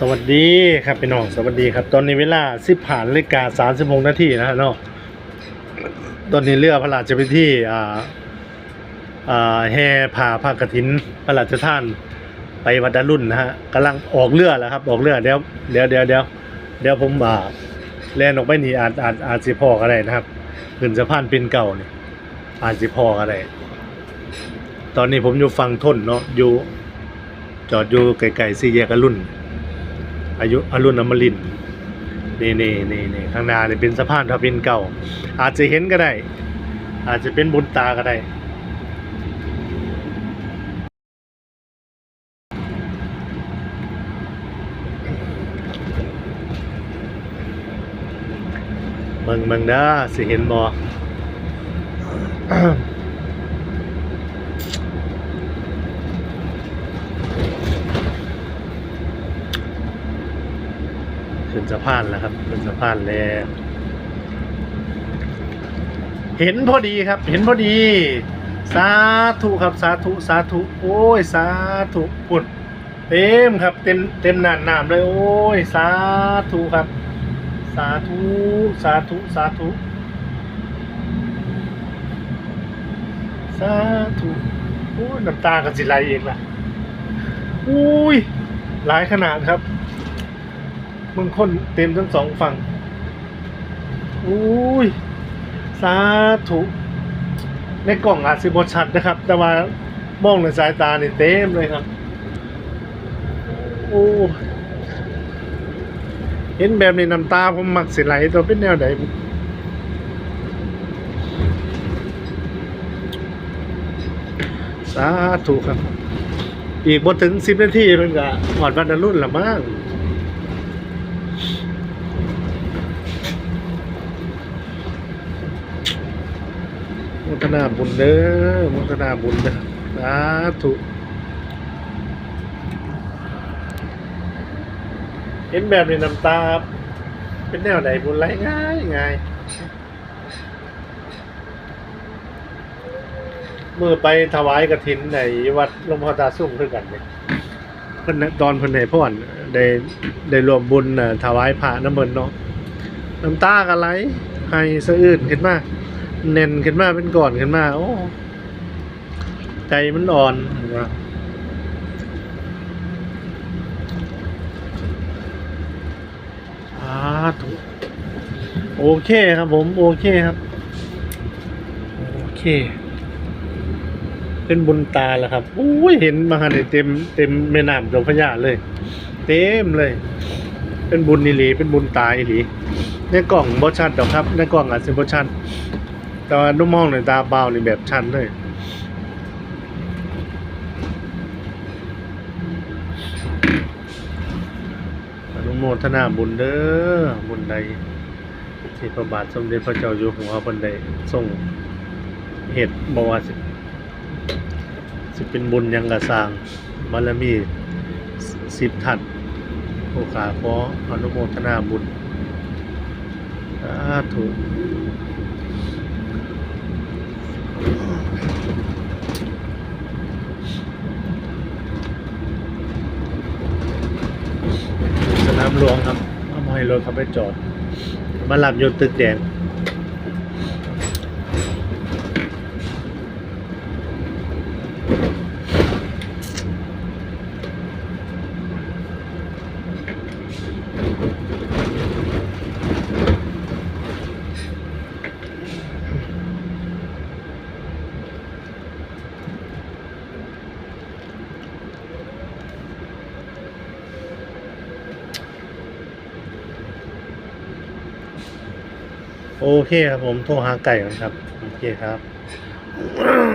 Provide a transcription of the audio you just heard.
สวัสดีครับพี่น้องสวัสดีครับ ตอนนี้เวลาสิบผ่านนาฬิกาสามสิบหกนาทีนะฮะเนาะตอนนี้เรือพระราชพิธีอ่าอ่าแห่ผ่าผ้ากฐินพระราชท่านไปวัดดารุ่นนะฮะกำลังออกเรือแล้วครับ ออกเรือเดี๋ยวเดี๋ยวเดี๋ยวเดี๋ยวเดี๋ยวผมอ่าแล่นออกไปนี่อาจอาจอาจสิพอก็ได้นะครับขึ้นสะพานปินเก่านี่อาจสิพอก็ได้ตอนนี้ผมอยู่ฝั่งทนเนาะอยู่จอดอยู่ไกลๆสี่แยกอรุณ อายุอรุณอมรินนี่นี่นี่นี่ข้างหน้านี่ยเป็นสะพานทวินเก่า อาจจะเห็นก็ได้ อาจจะเป็นบุญตาก็ได้เบิ่งเบิ่งเด้อสิเห็นบ่ ขึ้นสะพานแล้วครับขึ้นสะพานแล้วเห็นพอดีครับ เห็นพอดี สาธุครับสาธุสาธุโอ้ย สาธุปุดเต็มครับ เต็มเต็มหนานน้ำเลยโอ้ย สาธุครับ สาธุสาธุสาธุสาธุโอ้ยน้ำตากันสิไหลเองล่ะอุ้ยหลายขนาดครับ มึงคนเต็มทั้งสองฝั่งอุ้ยสาธุในกล่องอาจสิบชัดนะครับ แต่ว่ามองในสายตาเนี่ยเต็มเลยครับ โอ้เห็นแบบนี้น้ำตาผมมักสิไหลตัวเป็นแนวไหนสาธุครับ อีกบ่ถึงสิบนาทีเพิ่นก็หอดวันรุ่นละมั้ง ทนาบุญเด้อมุทนาบุญเด้อสาธุเห็นแบบนี้น้ำตา เป็นแนวไหนบุญไรง่ายง่ายเมื่อไปถวายกระถินในวัดหลวงพ่อตาสุ่มคือกันเนี่ยเพิ่นตอนเพิ่นให้พ่อนได้ได้รวมบุญน่ะถวายพระน้ำเมินเนาะน้ำตากันไหลให้สะอื้นขึ้นมา เน่นขึ้นมาเป็นก่อนขึ้นมา โอ้ใจมันอ่อนว่าสาธุโอเคครับผม โอเคครับ โอเค เป็นบุญตาแล้วครับอุ้ยเห็นมาหันเต็มเต็มแม่น้ำเจ้าพระยาเลย เต็มเลย เป็นบุญอีหลีเป็นบุญตาอีหลีในกล่องบอชัดดอกครับ ในกล่องอาจจะบอชัด แต่ว่านุ่มมองในตาเบาในแบบชันเลยอนุโมทนาบุญเด้อบุญใดที่พระบาทสมเด็จพระเจ้าอยู่หัวเพิ่นได้ทรงเหตุบ่ว่าสิเป็นบุญยังกะสางบารมีสิบทัดโอขาขออนุโมทนาบุญสาธุ สนาม หลวงครับเอามาให้รถเขาไปจอด มาหลับอยู่ตึกแดง โอเคครับผมโทรหาไก่ก่อนครับ โอเคครับ